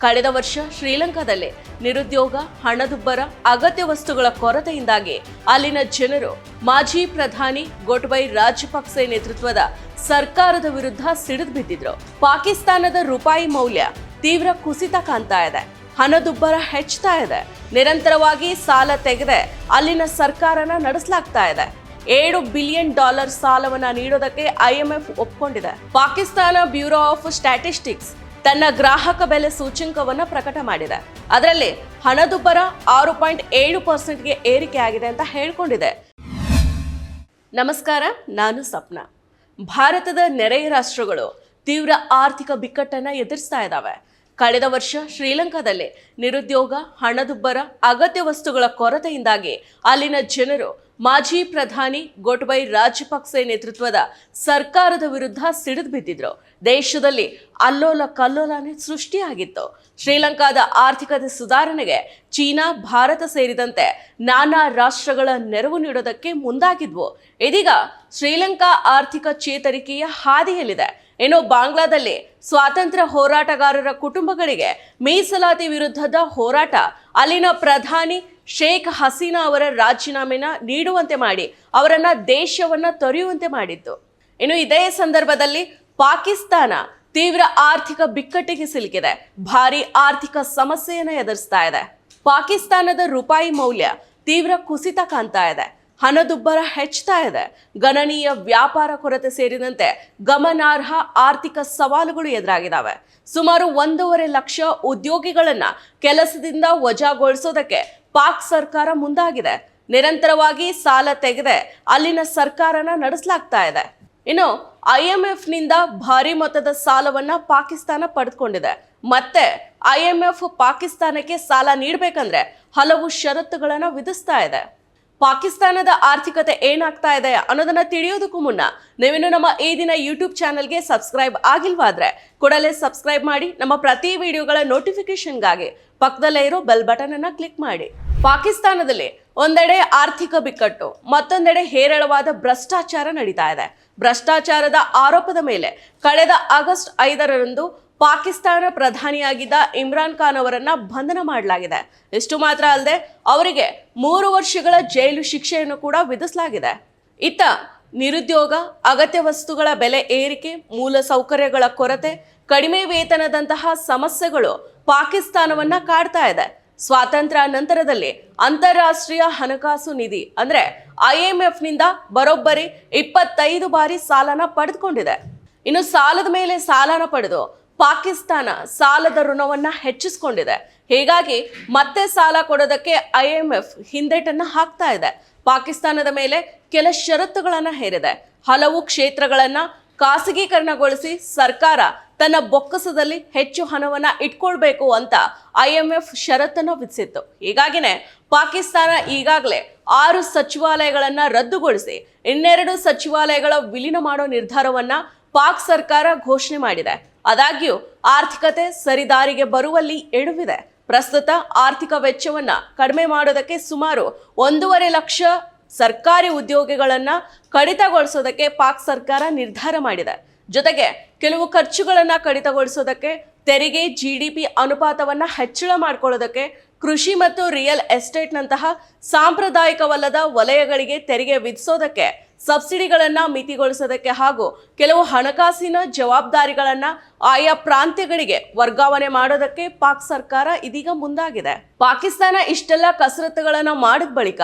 ಕಳೆದ ವರ್ಷ ಶ್ರೀಲಂಕಾದಲ್ಲಿ ನಿರುದ್ಯೋಗ, ಹಣದುಬ್ಬರ, ಅಗತ್ಯ ವಸ್ತುಗಳ ಕೊರತೆಯಿಂದಾಗಿ ಅಲ್ಲಿನ ಜನರು ಮಾಜಿ ಪ್ರಧಾನಿ ಗೋಟಬೈ ರಾಜಪಕ್ಸೆ ನೇತೃತ್ವದ ಸರ್ಕಾರದ ವಿರುದ್ಧ ಸಿಡಿದು ಬಿದ್ದಿದ್ರು. ಪಾಕಿಸ್ತಾನದ ರೂಪಾಯಿ ಮೌಲ್ಯ ತೀವ್ರ ಕುಸಿತ ಕಾಣ್ತಾ ಇದೆ. ಹಣದುಬ್ಬರ ಹೆಚ್ಚುತ್ತಾ ಇದೆ. ನಿರಂತರವಾಗಿ ಸಾಲ ತೆಗೆದೆ ಅಲ್ಲಿನ ಸರ್ಕಾರನ ನಡೆಸಲಾಗ್ತಾ ಇದೆ. ಏಳು ಬಿಲಿಯನ್ ಡಾಲರ್ ಸಾಲವನ್ನ ನೀಡೋದಕ್ಕೆ ಐಎಂಎಫ್ ಒಪ್ಕೊಂಡಿದೆ. ಪಾಕಿಸ್ತಾನ ಬ್ಯೂರೋ ಆಫ್ ಸ್ಟ್ಯಾಟಿಸ್ಟಿಕ್ಸ್ ತನ್ನ ಗ್ರಾಹಕ ಬೆಲೆ ಸೂಚ್ಯಂಕವನ್ನು ಪ್ರಕಟ ಮಾಡಿದೆ. ಅದರಲ್ಲಿ ಹಣದುಬ್ಬರ ಆರು ಪಾಯಿಂಟ್ ಏಳು ಪರ್ಸೆಂಟ್ಗೆ ಏರಿಕೆ ಆಗಿದೆ ಅಂತ ಹೇಳಿಕೊಂಡಿದೆ. ನಮಸ್ಕಾರ, ನಾನು ಸಪ್ನ. ಭಾರತದ ನೆರೆಯ ರಾಷ್ಟ್ರಗಳು ತೀವ್ರ ಆರ್ಥಿಕ ಬಿಕ್ಕಟ್ಟನ್ನು ಎದುರಿಸ್ತಾ ಇದ್ದಾವೆ ಕಳೆದ ವರ್ಷ ಶ್ರೀಲಂಕಾದಲ್ಲಿ ನಿರುದ್ಯೋಗ, ಹಣದುಬ್ಬರ, ಅಗತ್ಯ ವಸ್ತುಗಳ ಕೊರತೆಯಿಂದಾಗಿ ಅಲ್ಲಿನ ಜನರು ಮಾಜಿ ಪ್ರಧಾನಿ ಗೋಟಬೈ ರಾಜಪಕ್ಸೆ ನೇತೃತ್ವದ ಸರ್ಕಾರದ ವಿರುದ್ಧ ಸಿಡಿದು ಬಿದ್ದಿದ್ರು. ದೇಶದಲ್ಲಿ ಅಲ್ಲೋಲ ಕಲ್ಲೋಲನೆ ಸೃಷ್ಟಿಯಾಗಿತ್ತು. ಶ್ರೀಲಂಕಾದ ಆರ್ಥಿಕತೆ ಸುಧಾರಣೆಗೆ ಚೀನಾ, ಭಾರತ ಸೇರಿದಂತೆ ನಾನಾ ರಾಷ್ಟ್ರಗಳ ನೆರವು ನೀಡೋದಕ್ಕೆ ಮುಂದಾಗಿದ್ವು. ಇದೀಗ ಶ್ರೀಲಂಕಾ ಆರ್ಥಿಕ ಚೇತರಿಕೆಯ ಹಾದಿಯಲ್ಲಿದೆ. ಇನ್ನು ಬಾಂಗ್ಲಾದಲ್ಲಿ ಸ್ವಾತಂತ್ರ್ಯ ಹೋರಾಟಗಾರರ ಕುಟುಂಬಗಳಿಗೆ ಮೀಸಲಾತಿ ವಿರುದ್ಧದ ಹೋರಾಟ ಅಲ್ಲಿನ ಪ್ರಧಾನಿ ಶೇಖ್ ಹಸೀನಾ ಅವರ ರಾಜೀನಾಮೆನ ನೀಡುವಂತೆ ಮಾಡಿ, ಅವರನ್ನ ದೇಶವನ್ನ ತೊರೆಯುವಂತೆ ಮಾಡಿದ್ದು. ಇನ್ನು ಇದೇ ಸಂದರ್ಭದಲ್ಲಿ ಪಾಕಿಸ್ತಾನ ತೀವ್ರ ಆರ್ಥಿಕ ಬಿಕ್ಕಟ್ಟಿಗೆ ಸಿಲುಕಿದೆ. ಭಾರಿ ಆರ್ಥಿಕ ಸಮಸ್ಯೆಯನ್ನು ಎದುರಿಸ್ತಾ ಇದೆ. ಪಾಕಿಸ್ತಾನದ ರೂಪಾಯಿ ಮೌಲ್ಯ ತೀವ್ರ ಕುಸಿತ ಕಾಣ್ತಾ ಇದೆ. ಹಣದುಬ್ಬರ ಹೆಚ್ಚುತ್ತಾ ಇದೆ. ಗಣನೀಯ ವ್ಯಾಪಾರ ಕೊರತೆ ಸೇರಿದಂತೆ ಗಮನಾರ್ಹ ಆರ್ಥಿಕ ಸವಾಲುಗಳು ಎದುರಾಗಿದ್ದಾವೆ ಸುಮಾರು ಒಂದೂವರೆ ಲಕ್ಷ ಉದ್ಯೋಗಿಗಳನ್ನ ಕೆಲಸದಿಂದ ವಜಾಗೊಳಿಸೋದಕ್ಕೆ ಪಾಕ್ ಸರ್ಕಾರ ಮುಂದಾಗಿದೆ. ನಿರಂತರವಾಗಿ ಸಾಲ ತೆಗೆದೆ ಅಲ್ಲಿನ ಸರ್ಕಾರನ ನಡೆಸಲಾಗ್ತಾ ಇದೆ. ಇನ್ನು ಐಎಂಎಫ್ನಿಂದ ಭಾರಿ ಮೊತ್ತದ ಸಾಲವನ್ನ ಪಾಕಿಸ್ತಾನ ಪಡೆದುಕೊಂಡಿದೆ. ಮತ್ತೆ ಐಎಂಎಫ್ ಪಾಕಿಸ್ತಾನಕ್ಕೆ ಸಾಲ ನೀಡಬೇಕಂದ್ರೆ ಹಲವು ಷರತ್ತುಗಳನ್ನು ವಿಧಿಸ್ತಾ ಇದೆ. ಪಾಕಿಸ್ತಾನದ ಆರ್ಥಿಕತೆ ಏನಾಗ್ತಾ ಇದೆ ಅನ್ನೋದನ್ನ ತಿಳಿಯೋದಕ್ಕೂ ಮುನ್ನ ನೀವಿನ್ನು ನಮ್ಮ ಈ ದಿನ ಯೂಟ್ಯೂಬ್ ಚಾನಲ್ಗೆ ಸಬ್ಸ್ಕ್ರೈಬ್ ಆಗಿಲ್ವಾದ್ರೆ ಕೂಡಲೇ ಸಬ್ಸ್ಕ್ರೈಬ್ ಮಾಡಿ ನಮ್ಮ ಪ್ರತಿ ವಿಡಿಯೋಗಳ ನೋಟಿಫಿಕೇಶನ್ಗಾಗಿ ಪಕ್ಕದಲ್ಲೇ ಇರೋ ಬೆಲ್ ಬಟನ್ ಅನ್ನ ಕ್ಲಿಕ್ ಮಾಡಿ. ಪಾಕಿಸ್ತಾನದಲ್ಲಿ ಒಂದೆಡೆ ಆರ್ಥಿಕ ಬಿಕ್ಕಟ್ಟು, ಮತ್ತೊಂದೆಡೆ ಹೇರಳವಾದ ಭ್ರಷ್ಟಾಚಾರ ನಡೀತಾ ಇದೆ. ಭ್ರಷ್ಟಾಚಾರದ ಆರೋಪದ ಮೇಲೆ ಕಳೆದ ಆಗಸ್ಟ್ ಐದರಂದು ಪಾಕಿಸ್ತಾನ ಪ್ರಧಾನಿಯಾಗಿದ್ದ ಇಮ್ರಾನ್ ಖಾನ್ ಅವರನ್ನ ಬಂಧನ ಮಾಡಲಾಗಿದೆ. ಇಷ್ಟು ಮಾತ್ರ ಅಲ್ಲದೆ ಅವರಿಗೆ ಮೂರು ವರ್ಷಗಳ ಜೈಲು ಶಿಕ್ಷೆಯನ್ನು ಕೂಡ ವಿಧಿಸಲಾಗಿದೆ. ಇತ್ತ ನಿರುದ್ಯೋಗ, ಅಗತ್ಯ ವಸ್ತುಗಳ ಬೆಲೆ ಏರಿಕೆ, ಮೂಲ ಸೌಕರ್ಯಗಳ ಕೊರತೆ, ಕಡಿಮೆ ವೇತನದಂತಹ ಸಮಸ್ಯೆಗಳು ಪಾಕಿಸ್ತಾನವನ್ನ ಕಾಡ್ತಾ ಇದೆ. ಸ್ವಾತಂತ್ರ್ಯ ನಂತರದಲ್ಲಿ ಅಂತಾರಾಷ್ಟ್ರೀಯ ಹಣಕಾಸು ನಿಧಿ ಅಂದ್ರೆ ಐಎಂಎಫ್ನಿಂದ ಬರೋಬ್ಬರಿ ಇಪ್ಪತ್ತೈದು ಬಾರಿ ಸಾಲನ ಪಡೆದುಕೊಂಡಿದೆ. ಇನ್ನು ಸಾಲದ ಮೇಲೆ ಸಾಲನ ಪಡೆದು ಪಾಕಿಸ್ತಾನ ಸಾಲದ ಋಣವನ್ನ ಹೆಚ್ಚಿಸಿಕೊಂಡಿದೆ. ಹೀಗಾಗಿ ಮತ್ತೆ ಸಾಲ ಕೊಡೋದಕ್ಕೆ ಐ ಎಂ ಎಫ್ ಹಿಂದೇಟನ್ನ ಹಾಕ್ತಾ ಇದೆ. ಪಾಕಿಸ್ತಾನದ ಮೇಲೆ ಕೆಲ ಷರತ್ತುಗಳನ್ನ ಹೇರಿದೆ. ಹಲವು ಕ್ಷೇತ್ರಗಳನ್ನ ಖಾಸಗೀಕರಣಗೊಳಿಸಿ ಸರ್ಕಾರ ತನ್ನ ಬೊಕ್ಕಸದಲ್ಲಿ ಹೆಚ್ಚು ಹಣವನ್ನ ಇಟ್ಕೊಳ್ಬೇಕು ಅಂತ ಐ ಎಂ ಎಫ್ ಷರತ್ತನ್ನು ವಿಧಿಸಿತ್ತು. ಹೀಗಾಗಿನೇ ಪಾಕಿಸ್ತಾನ ಈಗಾಗಲೇ ಆರು ಸಚಿವಾಲಯಗಳನ್ನ ರದ್ದುಗೊಳಿಸಿ ಇನ್ನೆರಡು ಸಚಿವಾಲಯಗಳ ವಿಲೀನ ಮಾಡೋ ನಿರ್ಧಾರವನ್ನ ಪಾಕ್ ಸರ್ಕಾರ ಘೋಷಣೆ ಮಾಡಿದೆ. ಆದಾಗ್ಯೂ, ಆರ್ಥಿಕತೆ ಸರಿದಾರಿಗೆ ಬರುವಲ್ಲಿ ಎಡವಿದೆ. ಪ್ರಸ್ತುತ ಆರ್ಥಿಕ ವೆಚ್ಚವನ್ನ ಕಡಿಮೆ ಮಾಡೋದಕ್ಕೆ ಸುಮಾರು ಒಂದೂವರೆ ಲಕ್ಷ ಸರ್ಕಾರಿ ಉದ್ಯೋಗಿಗಳನ್ನ ಕಡಿತಗೊಳಿಸೋದಕ್ಕೆ ಪಾಕ್ ಸರ್ಕಾರ ನಿರ್ಧಾರ ಮಾಡಿದೆ. ಜೊತೆಗೆ, ಕೆಲವು ಖರ್ಚುಗಳನ್ನ ಕಡಿತಗೊಳಿಸೋದಕ್ಕೆ ತೆರಿಗೆ ಜಿ ಡಿ ಪಿ ಅನುಪಾತವನ್ನ ಹೆಚ್ಚಳ ಮಾಡಿಕೊಳ್ಳೋದಕ್ಕೆ ಕೃಷಿ ಮತ್ತು ರಿಯಲ್ ಎಸ್ಟೇಟ್ನಂತಹ ಸಾಂಪ್ರದಾಯಿಕವಲ್ಲದ ವಲಯಗಳಿಗೆ ತೆರಿಗೆ ವಿಧಿಸೋದಕ್ಕೆ ಸಬ್ಸಿಡಿಗಳನ್ನ ಮಿತಿಗೊಳಿಸೋದಕ್ಕೆ ಹಾಗೂ ಕೆಲವು ಹಣಕಾಸಿನ ಜವಾಬ್ದಾರಿಗಳನ್ನು ಆಯಾ ಪ್ರಾಂತ್ಯಗಳಿಗೆ ವರ್ಗಾವಣೆ ಮಾಡೋದಕ್ಕೆ ಪಾಕ್ ಸರ್ಕಾರ ಇದೀಗ ಮುಂದಾಗಿದೆ. ಪಾಕಿಸ್ತಾನ ಇಷ್ಟೆಲ್ಲ ಕಸರತ್ತುಗಳನ್ನು ಮಾಡಿದ ಬಳಿಕ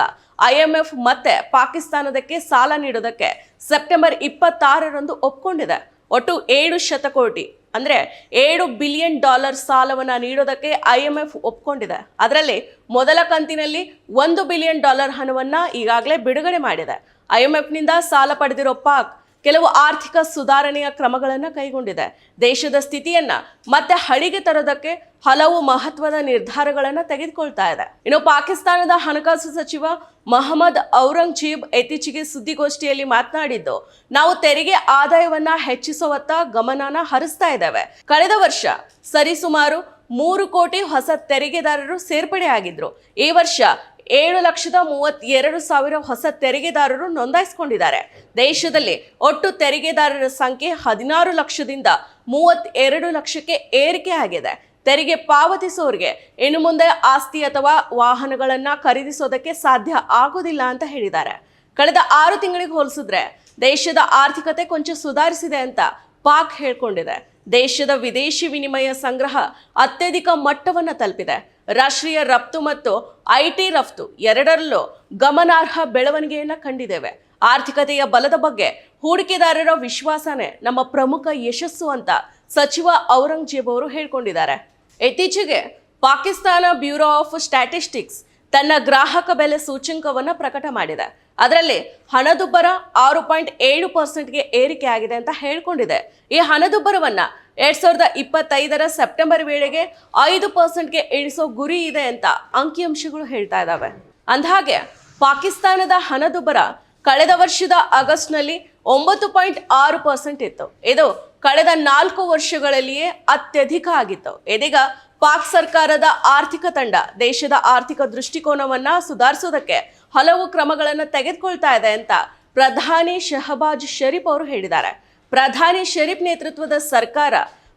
ಐಎಂಎಫ್ ಮತ್ತೆ ಪಾಕಿಸ್ತಾನದಕ್ಕೆ ಸಾಲ ನೀಡೋದಕ್ಕೆ ಸೆಪ್ಟೆಂಬರ್ ಇಪ್ಪತ್ತಾರರಂದು ಒಪ್ಕೊಂಡಿದೆ. ಒಟ್ಟು ಏಳು ಶತಕೋಟಿ ಅಂದರೆ ಏಳು ಬಿಲಿಯನ್ ಡಾಲರ್ ಸಾಲವನ್ನು ನೀಡೋದಕ್ಕೆ ಐಎಂಎಫ್ ಒಪ್ಕೊಂಡಿದೆ. ಅದರಲ್ಲಿ ಮೊದಲ ಕಂತಿನಲ್ಲಿ ಒಂದು ಬಿಲಿಯನ್ ಡಾಲರ್ ಹಣವನ್ನು ಈಗಾಗಲೇ ಬಿಡುಗಡೆ ಮಾಡಿದೆ. ಐಎಂಎಫ್ನಿಂದ ಸಾಲ ಪಡೆದಿರೋ ಪಾಕ್ ಕೆಲವು ಆರ್ಥಿಕ ಸುಧಾರಣೆಯ ಕ್ರಮಗಳನ್ನು ಕೈಗೊಂಡಿದೆ. ದೇಶದ ಸ್ಥಿತಿಯನ್ನ ಮತ್ತೆ ಹಳಿಗೆ ತರೋದಕ್ಕೆ ಹಲವು ಮಹತ್ವದ ನಿರ್ಧಾರಗಳನ್ನು ತೆಗೆದುಕೊಳ್ತಾ ಇದೆ. ಇನ್ನು ಪಾಕಿಸ್ತಾನದ ಹಣಕಾಸು ಸಚಿವ ಮಹಮ್ಮದ್ ಔರಂಗಜೀಬ್ ಇತ್ತೀಚೆಗೆ ಸುದ್ದಿಗೋಷ್ಠಿಯಲ್ಲಿ ಮಾತನಾಡಿದ್ದು, ನಾವು ತೆರಿಗೆ ಆದಾಯವನ್ನ ಹೆಚ್ಚಿಸುವತ್ತ ಗಮನನ ಹರಿಸ್ತಾ ಇದ್ದೇವೆ. ಕಳೆದ ವರ್ಷ ಸರಿಸುಮಾರು ಮೂರು ಕೋಟಿ ಹೊಸ ತೆರಿಗೆದಾರರು ಸೇರ್ಪಡೆಯಾಗಿದ್ರು. ಈ ವರ್ಷ ಏಳು ಲಕ್ಷದ ಮೂವತ್ತೆರಡು ಸಾವಿರ ಹೊಸ ತೆರಿಗೆದಾರರು ನೋಂದಾಯಿಸಿಕೊಂಡಿದ್ದಾರೆ. ದೇಶದಲ್ಲಿ ಒಟ್ಟು ತೆರಿಗೆದಾರರ ಸಂಖ್ಯೆ ಹದಿನಾರು ಲಕ್ಷದಿಂದ ಮೂವತ್ತೆರಡು ಲಕ್ಷಕ್ಕೆ ಏರಿಕೆ ಆಗಿದೆ. ತೆರಿಗೆ ಪಾವತಿಸೋರಿಗೆ ಇನ್ನು ಮುಂದೆ ಆಸ್ತಿ ಅಥವಾ ವಾಹನಗಳನ್ನು ಖರೀದಿಸೋದಕ್ಕೆ ಸಾಧ್ಯ ಆಗೋದಿಲ್ಲ ಅಂತ ಹೇಳಿದ್ದಾರೆ. ಕಳೆದ ಆರು ತಿಂಗಳಿಗೆ ಹೋಲಿಸಿದ್ರೆ ದೇಶದ ಆರ್ಥಿಕತೆ ಕೊಂಚ ಸುಧಾರಿಸಿದೆ ಅಂತ ಪಾಕ್ ಹೇಳ್ಕೊಂಡಿದೆ. ದೇಶದ ವಿದೇಶಿ ವಿನಿಮಯ ಸಂಗ್ರಹ ಅತ್ಯಧಿಕ ಮಟ್ಟವನ್ನು ತಲುಪಿದೆ. ರಾಷ್ಟ್ರೀಯ ರಫ್ತು ಮತ್ತು ಐಟಿ ರಫ್ತು ಎರಡರಲ್ಲೂ ಗಮನಾರ್ಹ ಬೆಳವಣಿಗೆಯನ್ನು ಕಂಡಿದ್ದೇವೆ. ಆರ್ಥಿಕತೆಯ ಬಲದ ಬಗ್ಗೆ ಹೂಡಿಕೆದಾರರ ವಿಶ್ವಾಸನೇ ನಮ್ಮ ಪ್ರಮುಖ ಯಶಸ್ಸು ಅಂತ ಸಚಿವ ಔರಂಗಜೇಬ್ ಅವರು ಹೇಳ್ಕೊಂಡಿದ್ದಾರೆ. ಇತ್ತೀಚೆಗೆ ಪಾಕಿಸ್ತಾನ ಬ್ಯೂರೋ ಆಫ್ ಸ್ಟ್ಯಾಟಿಸ್ಟಿಕ್ಸ್ ತನ್ನ ಗ್ರಾಹಕ ಬೆಲೆ ಸೂಚ್ಯಂಕವನ್ನು ಪ್ರಕಟ ಮಾಡಿದೆ. ಅದರಲ್ಲಿ ಹಣದುಬ್ಬರ ಆರು ಪಾಯಿಂಟ್ ಏಳು ಪರ್ಸೆಂಟ್ಗೆ ಏರಿಕೆ ಆಗಿದೆ ಅಂತ ಹೇಳ್ಕೊಂಡಿದೆ. ಈ ಹಣದುಬ್ಬರವನ್ನ ಎರಡ್ ಸಾವಿರದ ಇಪ್ಪತ್ತೈದರ ಸೆಪ್ಟೆಂಬರ್ ವೇಳೆಗೆ ಐದು ಪರ್ಸೆಂಟ್ಗೆ ಇಳಿಸೋ ಗುರಿ ಇದೆ ಅಂತ ಅಂಕಿಅಂಶಗಳು ಹೇಳ್ತಾ ಇದ್ದಾವೆ ಅಂದಹಾಗೆ, ಪಾಕಿಸ್ತಾನದ ಹಣದುಬ್ಬರ ಕಳೆದ ವರ್ಷದ ಆಗಸ್ಟ್ನಲ್ಲಿ ಒಂಬತ್ತು ಪಾಯಿಂಟ್ ಆರು ಪರ್ಸೆಂಟ್ ಇತ್ತು. ಇದು ಕಳೆದ ನಾಲ್ಕು ವರ್ಷಗಳಲ್ಲಿಯೇ ಅತ್ಯಧಿಕ ಆಗಿತ್ತು. ಇದೀಗ ಪಾಕ್ ಸರ್ಕಾರದ ಆರ್ಥಿಕ ತಂಡ ದೇಶದ ಆರ್ಥಿಕ ದೃಷ್ಟಿಕೋನವನ್ನ ಸುಧಾರಿಸೋದಕ್ಕೆ ಹಲವು ಕ್ರಮಗಳನ್ನು ತೆಗೆದುಕೊಳ್ತಾ ಇದೆ ಅಂತ ಪ್ರಧಾನಿ ಶಹಬಾಜ್ ಶರೀಫ್ ಅವರು ಹೇಳಿದ್ದಾರೆ. ಪ್ರಧಾನಿ ಶರೀಫ್ ನೇತೃತ್ವದ ಸರ್ಕಾರ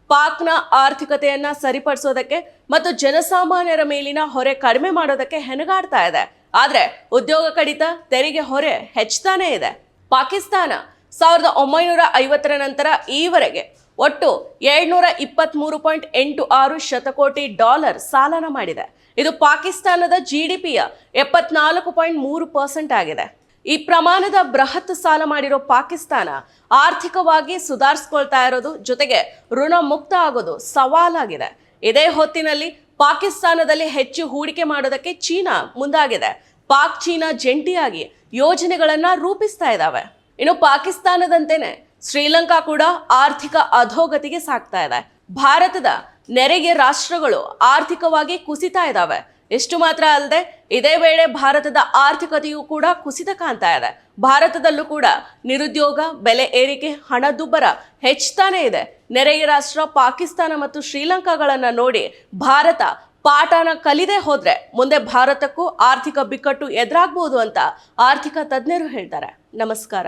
ಪಾಕ್ನ ಆರ್ಥಿಕತೆಯನ್ನ ಸರಿಪಡಿಸೋದಕ್ಕೆ ಮತ್ತು ಜನಸಾಮಾನ್ಯರ ಮೇಲಿನ ಹೊರೆ ಕಡಿಮೆ ಮಾಡೋದಕ್ಕೆ ಹೆಣಗಾಡ್ತಾ ಇದೆ. ಆದರೆ ಉದ್ಯೋಗ ಕಡಿತ, ತೆರಿಗೆ ಹೊರೆ ಹೆಚ್ಚುತ್ತಾನೇ ಇದೆ. ಪಾಕಿಸ್ತಾನ ಸಾವಿರದ ಒಂಬೈನೂರ ಐವತ್ತರ ನಂತರ ಈವರೆಗೆ ಒಟ್ಟು ಏಳ್ನೂರ ಇಪ್ಪತ್ತ್ಮೂರು ಪಾಯಿಂಟ್ ಎಂಟು ಆರು ಶತಕೋಟಿ ಡಾಲರ್ ಸಾಲನ ಮಾಡಿದೆ. ಇದು ಪಾಕಿಸ್ತಾನದ ಜಿ ಡಿ ಪಿಯ ಎಪ್ಪತ್ನಾಲ್ಕು ಪಾಯಿಂಟ್ ಮೂರು ಪರ್ಸೆಂಟ್ ಆಗಿದೆ. ಈ ಪ್ರಮಾಣದ ಬೃಹತ್ ಸಾಲ ಮಾಡಿರೋ ಪಾಕಿಸ್ತಾನ ಆರ್ಥಿಕವಾಗಿ ಸುಧಾರಿಸ್ಕೊಳ್ತಾ ಇರೋದು ಜೊತೆಗೆ ಋಣ ಮುಕ್ತ ಆಗೋದು ಸವಾಲಾಗಿದೆ. ಇದೇ ಹೊತ್ತಿನಲ್ಲಿ ಪಾಕಿಸ್ತಾನದಲ್ಲಿ ಹೆಚ್ಚು ಹೂಡಿಕೆ ಮಾಡೋದಕ್ಕೆ ಚೀನಾ ಮುಂದಾಗಿದೆ. ಪಾಕ್ ಚೀನಾ ಜಂಟಿಯಾಗಿ ಯೋಜನೆಗಳನ್ನ ರೂಪಿಸ್ತಾ ಇದ್ದಾವೆ ಇನ್ನು ಪಾಕಿಸ್ತಾನದಂತೆಯೇ ಶ್ರೀಲಂಕಾ ಕೂಡ ಆರ್ಥಿಕ ಅಧೋಗತಿಗೆ ಸಾಕ್ತಾ ಇದೆ. ಭಾರತದ ನೆರೆಗೆ ರಾಷ್ಟ್ರಗಳು ಆರ್ಥಿಕವಾಗಿ ಕುಸಿತಾ ಇದ್ದಾವೆ ಎಷ್ಟು ಮಾತ್ರ ಅಲ್ಲದೆ ಇದೇ ವೇಳೆ ಭಾರತದ ಆರ್ಥಿಕತೆಯೂ ಕೂಡ ಕುಸಿತ ಕಾಣ್ತಾ ಇದೆ. ಭಾರತದಲ್ಲೂ ಕೂಡ ನಿರುದ್ಯೋಗ, ಬೆಲೆ ಏರಿಕೆ, ಹಣದುಬ್ಬರ ಹೆಚ್ಚುತ್ತಾನೇ ಇದೆ. ನೆರೆಯ ರಾಷ್ಟ್ರ ಪಾಕಿಸ್ತಾನ ಮತ್ತು ಶ್ರೀಲಂಕಾಗಳನ್ನು ನೋಡಿ ಭಾರತ ಪಾಠನ ಕಲಿದೆ ಹೋದರೆ ಮುಂದೆ ಭಾರತಕ್ಕೂ ಆರ್ಥಿಕ ಬಿಕ್ಕಟ್ಟು ಎದುರಾಗ್ಬೋದು ಅಂತ ಆರ್ಥಿಕ ತಜ್ಞರು ಹೇಳ್ತಾರೆ. ನಮಸ್ಕಾರ.